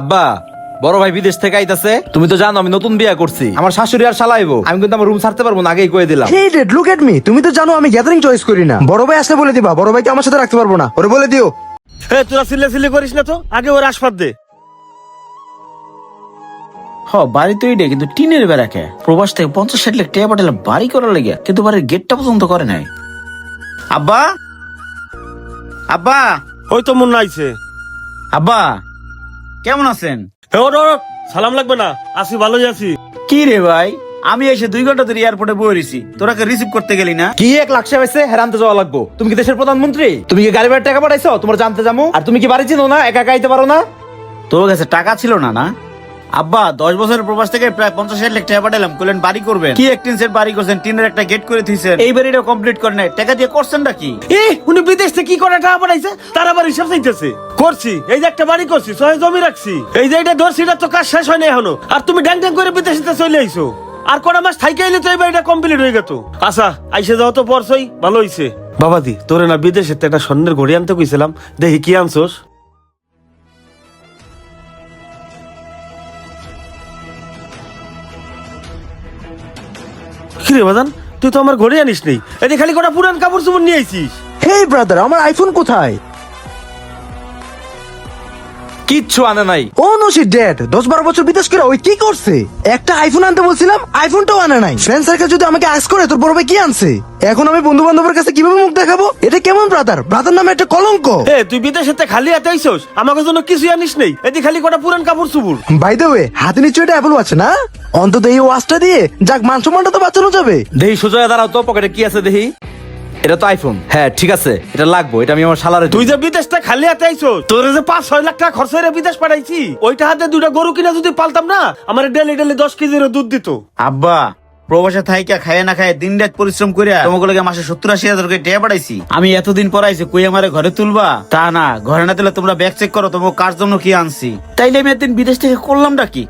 আব্বা বড় ভাই বিদেশ থেকে আইতাছে। তুমি তো জানো আমি নতুন বিয়ে করছি। আমার শাশুড়ি আর শালাইবো। আমি কিন্তু আমার রুম ছাড়তে পারব না আগেই কয়ে দিলাম। Hey dad look at me তুমি তো জানো আমি গ্যাদারিং চয়েস করি না। বড় ভাই আসলে বলে দিবা বড় ভাইকে আমার সাথে রাখতে পারব না। ওরে বলে দিও। এ তোরা সিলে সিলে করিস না তো? আগে ওর আসপাত দে। হ বাড়ি তো এইটা কিন্তু টিনের বেড়াকে প্রবাস থেকে পঞ্চাশ ষাট লাখ টাকা পাঠালে বাড়ি করার লেগে কিন্তু বাড়ির গেটটা পর্যন্ত করে নাই। আব্বা? আব্বা? ওই তো মন আইছে। আব্বা? কেমন আছেন? সালাম লাগবে না। আসি ভালোই আছি। কি রে ভাই? আমি এসে দুই ঘণ্টা ধরে এয়ারপোর্টে বয়ে রয়েছি তোরাকে রিসিভ করতে গেলি না? কি এক লাখ হয়েছে হেরানতে যাওয়া লাগবো। তুমি কি দেশের প্রধানমন্ত্রী? তুমি কি গাড়ি ভাড়ার টাকা পাঠাইছো? তোমার জানতে যাব আর তুমি কি বাড়ি চিনো না? একা একা আইতে পারো না? তোর কাছে টাকা ছিল না না? আব্বা দশ বছরের প্রবাস থেকে প্রায় পঞ্চাশ ষাট লাখ টাকা পাঠালাম কইলেন বাড়ি করবেন। কি এক টিন সেট বাড়ি করছেন? টিনের একটা গেট করে দিয়েছেন এই বাড়িটা কমপ্লিট করে নাই। টাকা দিয়ে করছেনটা কি? এ উনি বিদেশ থেকে কি করে টাকা পাঠাইছে? তার আবার হিসাব চাইতেছে। করছি। এই যে একটা বাড়ি করছি ছয় জমি রাখছি। এই যে এটা ধরছি এটা তো কাজ শেষ হয় না এখনও। আর তুমি ড্যাং ড্যাং করে বিদেশে চলে আইছো। আর কটা মাস থাইকে এলে তো এই বাড়িটা কমপ্লিট হয়ে গেত। আচ্ছা আইসে যাও তো পরশই ভালো হইছে। বাবাদি তোরে না বিদেশে একটা স্বর্ণের ঘড়ি আনতে কইছিলাম। দেখি কি আনছোস? কিরে বাদান তুই তো আমার ঘরে আনিস নেই এটা খালি কটা পুরান কাপড় চুপড় নিয়ে আইছিস। হেই ব্রাদার আমার আইফোন কোথায়? কিচ্ছু আনে নাই। ও নো সি ডেড দশ বারো বছর বিদেশ করে ওই কি করছে? একটা আইফোন আনতে বলছিলাম আইফোনটাও আনে নাই। ফ্রেন্ড সার্কেল যদি আমাকে আস করে তোর বড় ভাই কি আনছে? এখন আমি বন্ধু বান্ধবের কাছে কীভাবে মুখ দেখাবো? এটা কেমন ব্রাদার ব্রাদার নামে একটা কলঙ্ক। এ তুই বিদেশেতে খালি হাতে আইছস আমাকে জন্য কিছু আনিস নেই। এদি খালি কটা পুরান কাপড় চুপুর বাই দ্য ওয়ে হাতে নিচে এটা অ্যাপল আছে না? অন্তত এই ওয়াচটা দিয়ে যাক মান সম্মানটা তো বাঁচানো যাবে। দেহি সোজা দাঁড়াও তো পকেটে কি আছে দেহি? এটা তো আইফোন হ্যাঁ ঠিক আছে। এটা লাগবো এটা আমি আমার শালারে তুই যে বিদেশটা খালি হাতে আইছস তোর যে পাঁচ ছয় লাখ টাকা খরচ হয়ে বিদেশ পাঠাইছি ওইটা হাতে দুটা গরু কিনা যদি পালতাম না আমার ডেলি ডেলি দশ কেজির দুধ দিত। আব্বা প্রবাসে থাইকা খায় না খায় দিন রাত পরিশ্রম করে তোমাকে মাসে সত্তর আশি হাজার করে টেয়া পাঠাইছি। আমি এতদিন পর আইছি কই আমারে ঘরে তুলবা? তা না ঘরে না তুলে তোমরা ব্যাগ চেক করো তোমার কার জন্য কি আনছি। তাইলে আমি একদিন বিদেশ থেকে করলামটা কি?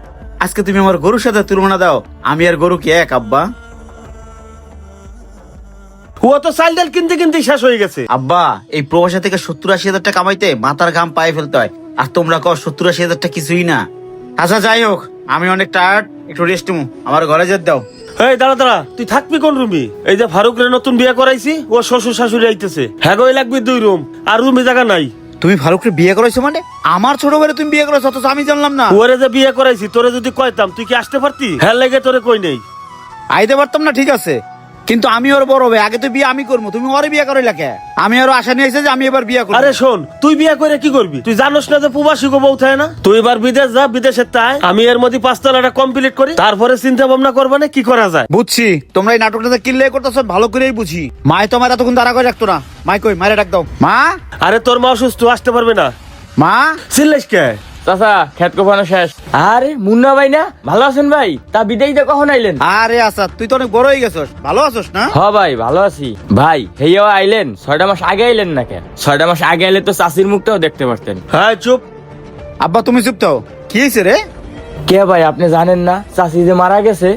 আজকে তুমি আমার গরুর সাথে তুলনা দাও আমি আর গরু কি এক আব্বা? ও তো চাল ডাল কিনতে কিনতে শেষ হয়ে গেছে। আব্বা এই প্রবাসে থেকে সত্তর আশি হাজার টাকা কামাইতে মাথার ঘাম পায়ে ফেলতে হয়। আর তোমরা কও সত্তর আশি হাজার টাকা কিছুই না। আচ্ছা যাই হোক আমি অনেক টায়ার্ড একটু রেস্ট আমার ঘরে যেতে দাও। এই দাঁড়া দাঁড়া তুই থাকবি কোন রুমি এই যে ফারুক রে নতুন বিয়ে করাইছি ও শ্বশুর শাশুড়ি আইতেছে। হ্যাঁ লাগবে দুই রুম আর রুমে জায়গা নাই। তুমি ফারুককে বিয়ে করেছ মানে? আমার ছোট বেড়ে তুমি বিয়ে করেছ অথচ আমি জানলাম না। ওরে যে বিয়ে করাইছি তোরে যদি কইতাম তুই কি আসতে পারতি? হ্যাঁ লেগে তোরে কই নেই। আইতে পারতাম না ঠিক আছে। কিন্তু আমি ওর বড় হবে আগে তো বিয়ে আমি করব তুমি ওরে বিয়ে করে লেখে আমি আরও আশা নিয়ে যে আমি এবার বিয়ে করব আরে শোন তুই বিয়ে করে কি করবি? তুই জানোস না যে প্রবাসী গো বউ থাকে না? তুই এবার বিদেশ যা বিদেশে তাই। আমি এর মধ্যে পাঁচতলাটা কমপ্লিট করি তারপরে চিন্তা ভাবনা করবা না কি করা যায়। বুঝছি তোমরা এই নাটকটা কিনলে করতেছো ভালো করেই বুঝি। মায় তো আমার এতক্ষণ দাঁড়া করে রাখতো না। মাই কই মায়ের ডাক দাও। মা? আরে তোর মা অসুস্থ আসতে পারবে না। মা? চিল্লাইস কে? চাচা খেত কোপানো শেষ। আরে মুন্না ভাই না? ভালো আছেন ভাই? তা বিদেশে কখন আইলেন? আরে আচ্ছা তুই তো অনেক বড় হয়ে গেছস। ভালো আছোস না? হ ভাই ভালো আছি। ভাই হেয়াও আইলেন। ছয়টা মাস আগে আইলেন না কেন? ছয়টা মাস আগে আইলে তো চাষির মুখটাও দেখতে পারতেন। হ্যাঁ চুপ। আব্বা তুমি চুপ তো কি হয়েছে রে? কে ভাই আপনি জানেন না? চাষি যে মারা গেছে।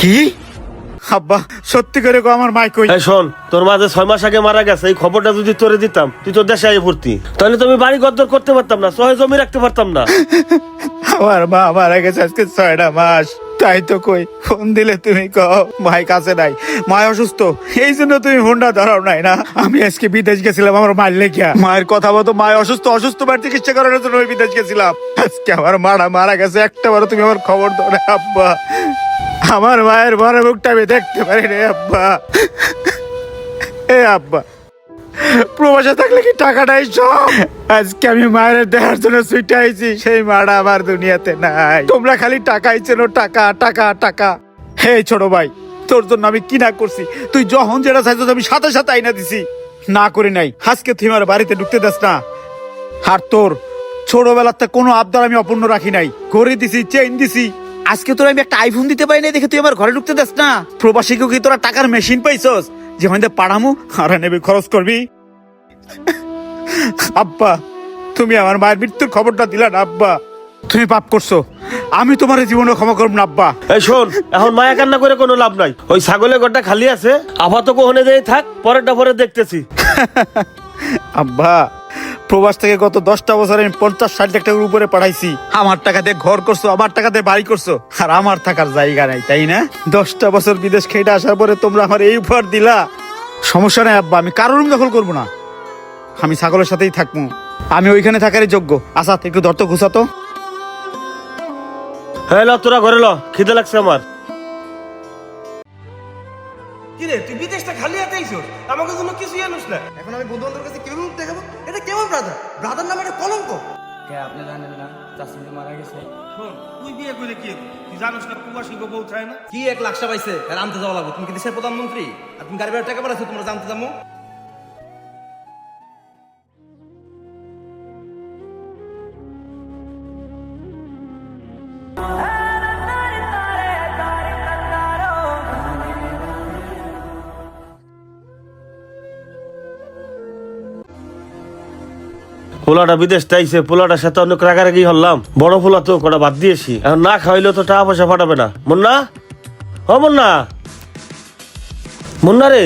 কি? আব্বা সত্যি করে গো আমার মাই কই? শোন তোর মা যে ছয় মাস আগে মারা গেছে এই খবরটা যদি তোরে দিতাম তুই তো দেশে আগে পড়তি। তাহলে তুমি বাড়ি গদ্দর করতে পারতাম না সহে জমি রাখতে পারতাম না। আমার মা মারা গেছে আজকে ছয়টা মাস। তাই তো কই ফোন দিলে তুমি কও মাই কাছে নাই মা অসুস্থ। এই জন্য তুমি ফোনটা ধরাও নাই না। আমি আজকে বিদেশ গেছিলাম আমার মায়ের লেখিয়া মায়ের কথা মতো মায় অসুস্থ অসুস্থ মার চিকিৎসা করানোর জন্য আমি বিদেশ গেছিলাম। আজকে আমার মারা মারা গেছে একটা বারো তুমি আমার খবর না আব্বা। আমার মায়ের বড় মুখটা আমি দেখতে পারি রে আব্বা। এ, আব্বা। প্রবাসে থাকলে কি টাকাটাই সব? আজকে আমি মায়ের দেখার জন্য ছুটে আইছি, সেই মাটা আমার দুনিয়াতে নাই। তোমরা খালি টাকাই চেনো, টাকা টাকা টাকা। হে, ছোট ভাই, তোর জন্য আমি কি না করছি? তুই যখন যেটা চাইছো আমি সাথে সাথে আইনা দিছি। না করি নাই। আজকে তুই আমার বাড়িতে ঢুকতে দাস না। আর তোর ছোটবেলাতে কোনো আবদার আমি অপূর্ণ রাখি নাই। ঘড়ি দিছি চেইন দিছি। আজকে তোর আমি একটা আইফোন দিতে পারি নাই দেখে তুই আমার ঘরে ঢুকতে দাস না। প্রবাসীকে কি তোরা টাকার মেশিন পাইছস? যে হইতে পাড়ামু আর নেবে খরচ করবি। আব্বা তুমি আমার মায়ের মৃত্যুর খবরটা দিলা না আব্বা। তুমি পাপ করছ। আমি তোমার জীবনে ক্ষমা করব না আব্বা। এই শোন এখন মায়া কান্না করে কোনো লাভ নাই। ওই ছাগলের ঘরটা খালি আছে। আপাতত কোহনে দিয়ে থাক পরেরটা পরে দেখতেছি। আব্বা প্রবাস থেকে গত দশটা বছরে আমি পঞ্চাশ ষাট লাখ টাকার উপরে পাঠাইছি। আমার টাকাতে ঘর করছ আমার টাকাতে বাড়ি করছ। আর আমার থাকার জায়গা নাই তাই না? দশটা বছর বিদেশ খেটে আসার পরে তোমরা আমার এই উপহার দিলা। সমস্যা নাই আব্বা আমি কারোর রুম দখল করব না। আমি ছাগলের সাথেই থাকব। আমি ওইখানে থাকারই যোগ্য। আসাদ একটু দর্ত ঘুষাতো? হ্যাঁ ল তোরা ঘরে ল খিদে লাগছে আমার। কিরে তুই বিদেশটা খালি হাতে আইছস আমাকে কোনো কিছু জানিস না। এখন আমি বন্ধু বান্ধবের কাছে কীভাবে মুখ দেখাবো? কেমন ব্রাদার ব্রাদার নামে একটা কলঙ্ক। আপনি জানেন না? চাষি মারা গেছে। শোন তুই বিয়ে করে কি তুই জানিস না গো বউ চায় না? কি এক লাখটা পাইছে আর আনতে যাওয়া লাগবে। তুমি কি দেশের প্রধানমন্ত্রী? আর তুমি গাড়ি ভাড়া টাকা পাঠাচ্ছো তোমরা জানতে যাব পোলাটা বিদেশ তাইছে পোলাটার সাথে অনেক রাগারাগি হলাম। বড় পোলা তো কটা বাদ দিয়েছি। এখন না খাইলেও তো টাকা পয়সা পাঠাবে না। মুন্না? ও মুন্না? মুন্না রে?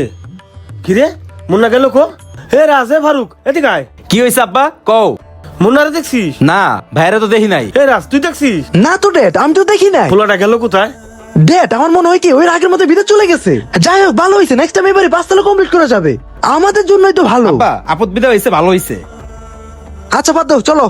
কি রে? মুন্না গেল কো? হে রাজ হে ফারুক এদিকে আয়। কি হয়েছে আব্বা? কও। মুন্না রে দেখছিস? না ভাইরা তো দেখি নাই। হে রাজ তুই দেখছিস? না তো ডেট আমি তো দেখি নাই। পোলাটা গেল কোথায়? ডেট আমার মনে হয় কি ওই আগের মতো বিদেশ চলে গেছে। যাই হোক ভালো হয়েছে নেক্সট টাইম এবারে পাঁচ তালে কমপ্লিট করা যাবে। আমাদের জন্যই তো ভালো। আব্বা আপদ বিদা হয়েছে ভালো হয়েছে আচ্ছা বাদ দাও চলো।